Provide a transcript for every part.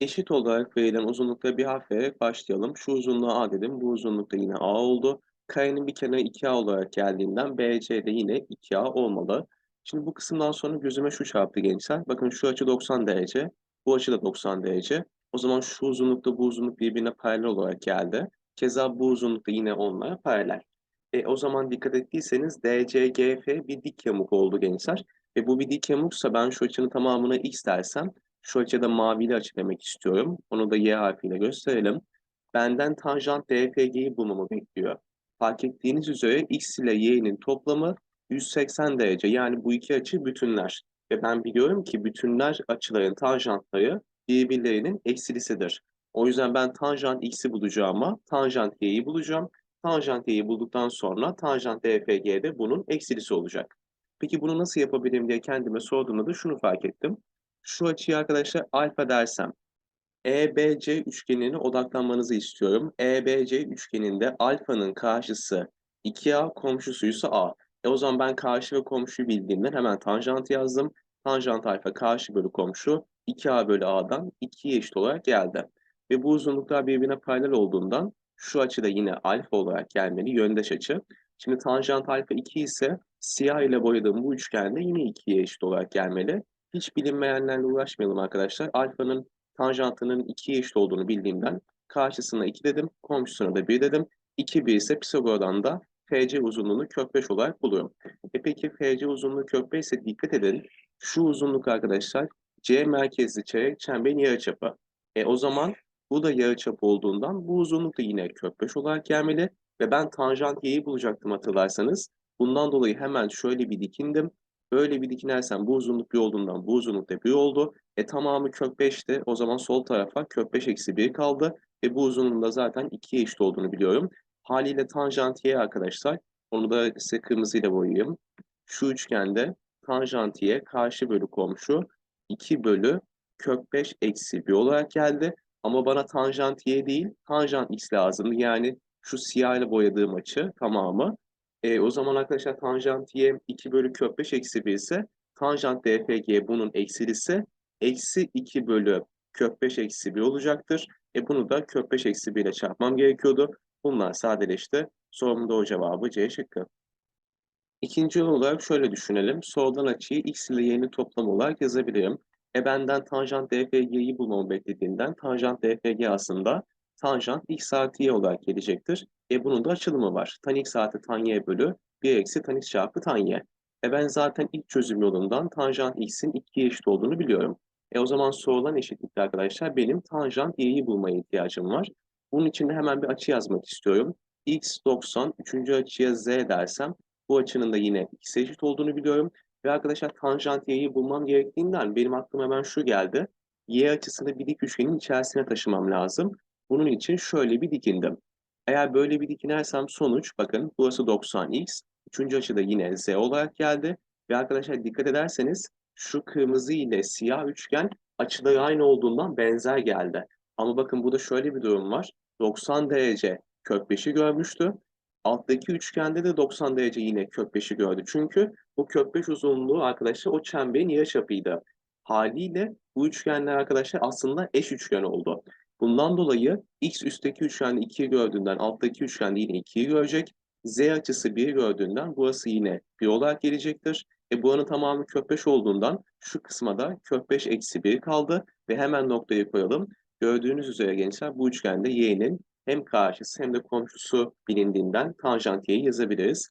Eşit olarak verilen uzunlukta bir harf başlayalım. Şu uzunluğa A dedim. Bu uzunlukta yine A oldu. Karenin bir kenarı 2A olarak geldiğinden BC de yine 2A olmalı. Şimdi bu kısımdan sonra gözüme şu çarptı gençler. Bakın şu açı 90 derece. Bu açı da 90 derece. O zaman şu uzunlukta bu uzunluk birbirine paralel olarak geldi. Keza bu uzunlukta yine onlara paralel. E, o zaman dikkat ettiyseniz DCGF bir dik yamuk oldu gençler. Ve bu bir dik yamuksa ben şu açının tamamına x dersem şu açıda mavili açı demek istiyorum. Onu da y harfiyle gösterelim. Benden tanjant DFG'yi bulmamı bekliyor. Fark ettiğiniz üzere x ile y'nin toplamı 180 derece. Yani bu iki açı bütünler. Ve ben biliyorum ki bütünler açıların tanjantları birbirlerinin eksilisidir. O yüzden ben tanjant x'i bulacağıma tanjant y'yi bulacağım. Tanjant y'yi bulduktan sonra tanjant DFG de bunun eksilisi olacak. Peki bunu nasıl yapabilirim diye kendime sorduğumda da şunu fark ettim. Şu açıyı arkadaşlar alfa dersem EBC üçgenine odaklanmanızı istiyorum. EBC üçgeninde alfanın karşısı 2A, komşusuysa A. E o zaman ben karşı ve komşuyu bildiğimden hemen tanjant yazdım. Tanjant alfa karşı bölü komşu 2A bölü A'dan 2'ye eşit olarak geldi. Ve bu uzunluklar birbirine paralel olduğundan şu açı da yine alfa olarak gelmeli, yöndeş açı. Şimdi tanjant alfa 2 ise siyah ile boyadığım bu üçgende yine 2'ye eşit olarak gelmeli. Hiç bilinmeyenlerle uğraşmayalım arkadaşlar. Alfanın tanjantının 2'ye eşit olduğunu bildiğimden karşısına 2 dedim, komşusuna da 1 dedim. 2 1 ise Pisagor'dan da FC uzunluğunu kök 5 olarak buluyorum. E peki FC uzunluğu kök 5 ise dikkat edin. Şu uzunluk arkadaşlar C merkezli çeyrek çemberin yarıçapı. E o zaman bu da yarıçap olduğundan bu uzunluk da yine kök 5 olarak gelmeli. Ve ben tanjant y'yi bulacaktım hatırlarsanız. Bundan dolayı hemen şöyle bir dikindim. Böyle bir dikinersem bu uzunluk bir olduğundan bu uzunluk da bir oldu. E tamamı kök 5'ti. O zaman sol tarafa kök 5 eksi 1 kaldı. Ve bu uzunluğun da zaten 2'ye eşit olduğunu biliyorum. Haliyle tanjant y arkadaşlar. Onu da size kırmızıyla boyayayım. Şu üçgende tanjant y karşı bölü komşu 2 bölü kök 5 eksi 1 olarak geldi. Ama bana tanjant y değil tanjant x lazım. Yani şu siyah ile boyadığım açı tamamı. E, o zaman arkadaşlar tanjant y 2 bölü kök 5 eksi 1 ise tanjant dfg bunun eksilisi eksi 2 bölü kök 5 eksi 1 olacaktır. E bunu da kök 5 eksi 1 ile çarpmam gerekiyordu. Bunlar sadeleşti. Sorumda o cevabı C şıkkı. İkinci olarak şöyle düşünelim. Soldan açıyı x ile y'nin toplamı olarak yazabilirim. E benden tanjant dfg'yi bulmamı beklediğinden tanjant dfg aslında tanjant x artı y olarak gelecektir. E bunun da açılımı var. Tan x artı bölü 1 eksi tan x çarpı tan. E ben zaten ilk çözüm yolundan tanjant x'in 2'ye eşit olduğunu biliyorum. E o zaman sorulan eşitlikte arkadaşlar benim tanjant y'yi bulmaya ihtiyacım var. Bunun için de hemen bir açı yazmak istiyorum. x 90, üçüncü açıya z dersem bu açının da yine x'e eşit olduğunu biliyorum. Ve arkadaşlar tanjant y'yi bulmam gerektiğinden benim aklıma hemen şu geldi. Y açısını bir dik üçgenin içerisine taşımam lazım. Bunun için şöyle bir dikindim. Eğer böyle bir dikinersem sonuç bakın burası 90x. Üçüncü açı da yine z olarak geldi. Ve arkadaşlar dikkat ederseniz şu kırmızı ile siyah üçgen açıları aynı olduğundan benzer geldi. Ama bakın burada şöyle bir durum var. 90 derece kök 5'i görmüştü. Alttaki üçgende de 90 derece yine kök 5'i gördü. Çünkü bu kök 5 uzunluğu arkadaşlar o çemberin yarıçapıydı. Haliyle bu üçgenler arkadaşlar aslında eş üçgen oldu. Bundan dolayı x üstteki üçgende 2'yi gördüğünden alttaki üçgende yine 2'yi görecek. Z açısı 1'i gördüğünden burası yine 1 olarak gelecektir. E buranın tamamı kök 5 olduğundan şu kısma da kök 5 eksi 1 kaldı. Ve hemen noktayı koyalım. Gördüğünüz üzere gençler bu üçgende y'nin hem karşısı hem de komşusu bilindiğinden tanjant y'yi yazabiliriz.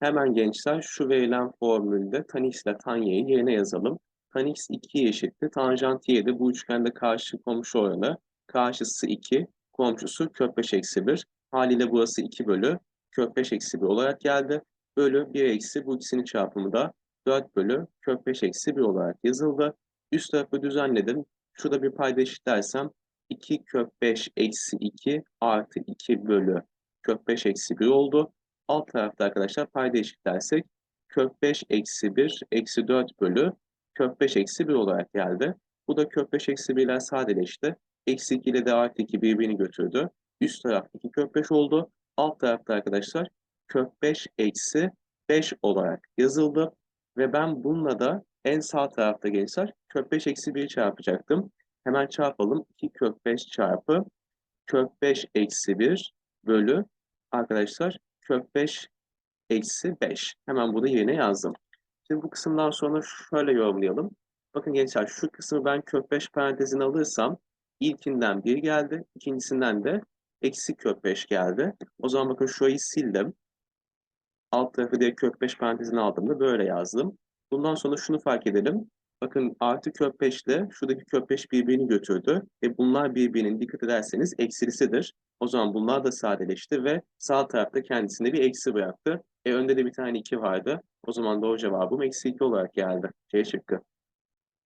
Hemen gençler şu verilen formülde tan x ile tan y'yi yerine yazalım. Tan x 2'ye eşitti. Tanjant y de bu üçgende karşı komşu oranı. Karşısı 2, komşusu kök 5 eksi 1. Haliyle burası 2 bölü kök 5 eksi 1 olarak geldi. Bölü 1 eksi bu ikisinin çarpımı da 4 bölü kök 5 eksi 1 olarak yazıldı. Üst tarafı düzenledim. Şurada bir payda eşitlersem 2 kök 5 eksi 2 artı 2 bölü kök 5 eksi 1 oldu. Alt tarafta arkadaşlar payda eşitlersek kök 5 eksi 1 eksi 4 bölü kök 5 eksi 1 olarak geldi. Bu da kök 5 eksi 1 ile sadeleşti. Eksi 2 ile de artı 2 birbirini götürdü. Üst taraf 2 kök 5 oldu. Alt tarafta arkadaşlar kök 5 eksi 5 olarak yazıldı. Ve ben bununla da en sağ tarafta gençler kök 5 eksi 1'i çarpacaktım. Hemen çarpalım. 2 kök 5 çarpı kök 5 eksi 1 bölü arkadaşlar kök 5 eksi 5. Hemen bunu yerine yazdım. Şimdi bu kısımdan sonra şöyle yorumlayalım. Bakın gençler şu kısmı ben kök 5 parantezine alırsam ilkinden 1 geldi. ikincisinden de eksi kök 5 geldi. O zaman bakın şurayı sildim. Alt tarafı diye kök 5 parantezine aldığımda böyle yazdım. Bundan sonra şunu fark edelim. Bakın artı kök 5 ile şuradaki kök 5 birbirini götürdü. Ve bunlar birbirinin dikkat ederseniz eksilisidir. O zaman bunlar da sadeleşti ve sağ tarafta kendisinde bir eksi bıraktı. E önde de bir tane 2 vardı. O zaman doğru cevabım eksi 2 olarak geldi. C şıkkı.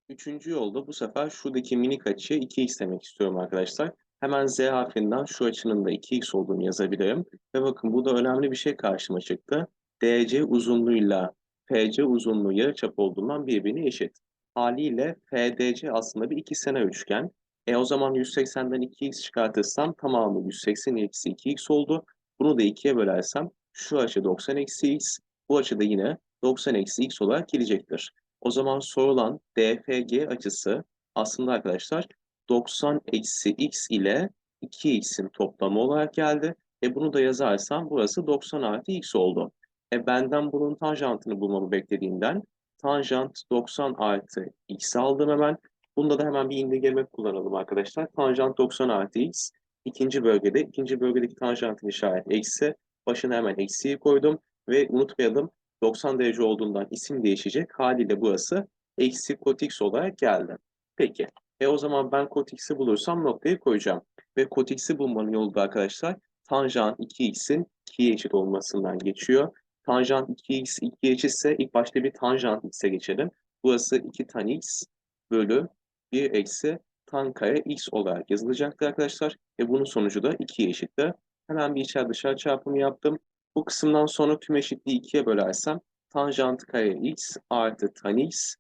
Üçüncü yolda bu sefer şuradaki minik açıya 2x demek istiyorum arkadaşlar. Hemen z harfinden şu açının da 2x olduğunu yazabilirim. Ve bakın burada önemli bir şey karşıma çıktı. DC uzunluğuyla FC uzunluğu yarıçap olduğundan birbirine eşit. Haliyle FDC aslında bir ikizkenar üçgen. E o zaman 180'den 2x çıkartırsam tamamı 180 eksi 2x oldu. Bunu da 2'ye bölersem şu açı 90 eksi x, bu açı da yine 90 eksi x olarak gelecektir. O zaman sorulan DFG açısı aslında arkadaşlar 90 eksi x ile 2x'in toplamı olarak geldi. E bunu da yazarsam burası 90 artı x oldu. E benden bunun tanjantını bulmamı beklediğinden tanjant 90 artı x aldım hemen. Bunda da hemen bir indirgeme kullanalım arkadaşlar. Tanjant 90 artı x. İkinci bölgede, ikinci bölgedeki tanjantın işareti eksi. Başına hemen eksiyi koydum. Ve unutmayalım 90 derece olduğundan isim değişecek. Haliyle burası eksi kot x olarak geldi. Peki. E o zaman ben x'i bulursam noktayı koyacağım. Ve x'i bulmanın yolu da arkadaşlar tanjant 2x'in 2'ye eşit olmasından geçiyor. Tanjant 2x 2'ye eşitse ilk başta bir tanjant x'e geçelim. Burası 2 tan x bölü 1 eksi tan kare x olarak yazılacaktır arkadaşlar. Ve bunun sonucu da 2'ye eşittir. Hemen bir içer dışarı çarpımı yaptım. Bu kısımdan sonra tüm eşitliği 2'ye bölersem tanjant kare x artı tan x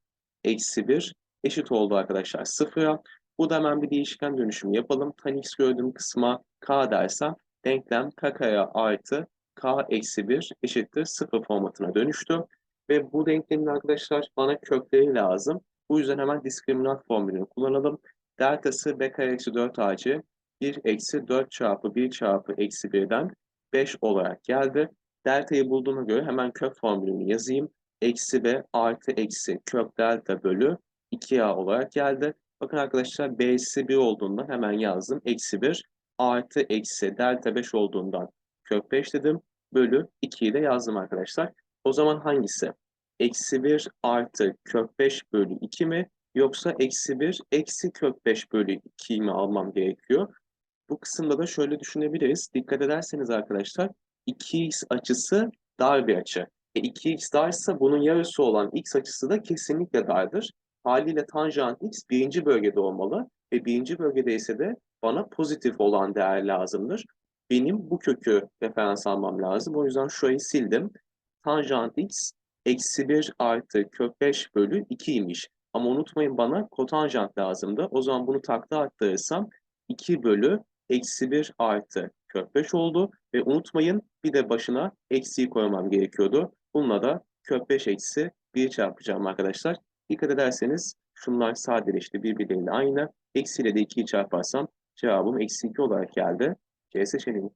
eksi 1 eşit oldu arkadaşlar 0'a. Bu da hemen bir değişken dönüşümü yapalım. Tan x gördüğüm kısma k dersem denklem k kare artı k eksi 1 eşittir 0 formatına dönüştü. Ve bu denklemin arkadaşlar bana kökleri lazım. Bu yüzden hemen diskriminant formülünü kullanalım. Deltası b kare eksi 4 ac 1 eksi 4 çarpı 1 çarpı eksi 1'den 5 olarak geldi. Delta'yı bulduğuma göre hemen kök formülünü yazayım. Eksi b artı eksi kök delta bölü 2a olarak geldi. Bakın arkadaşlar b'si 1 olduğundan hemen yazdım. Eksi 1 artı eksi delta 5 olduğundan kök 5 dedim. Bölü 2'yi de yazdım arkadaşlar. O zaman hangisi? Eksi 1 artı kök 5 bölü 2 mi? Yoksa eksi 1 eksi kök 5 bölü 2'yi mi almam gerekiyor? Bu kısımda da şöyle düşünebiliriz. Dikkat ederseniz arkadaşlar 2x açısı dar bir açı. E 2x darsa bunun yarısı olan x açısı da kesinlikle dardır. Haliyle tanjant x birinci bölgede olmalı ve birinci bölgede ise de bana pozitif olan değer lazımdır. Benim bu kökü referans almam lazım. O yüzden şurayı sildim. Tanjant x eksi 1 artı kök 5 bölü 2'ymiş. Ama unutmayın bana kotanjant lazımdı. O zaman bunu takla arttırırsam 2 bölü eksi 1 artı kök 5 oldu. Ve unutmayın bir de başına eksiyi koymam gerekiyordu. Bununla da kök 5 eksi 1 çarpacağım arkadaşlar. Dikkat ederseniz şunlar sadeleşti birbirleriyle aynı. Eksiyle de 2'yi çarparsam cevabım eksi 2 olarak geldi. C seçeneği.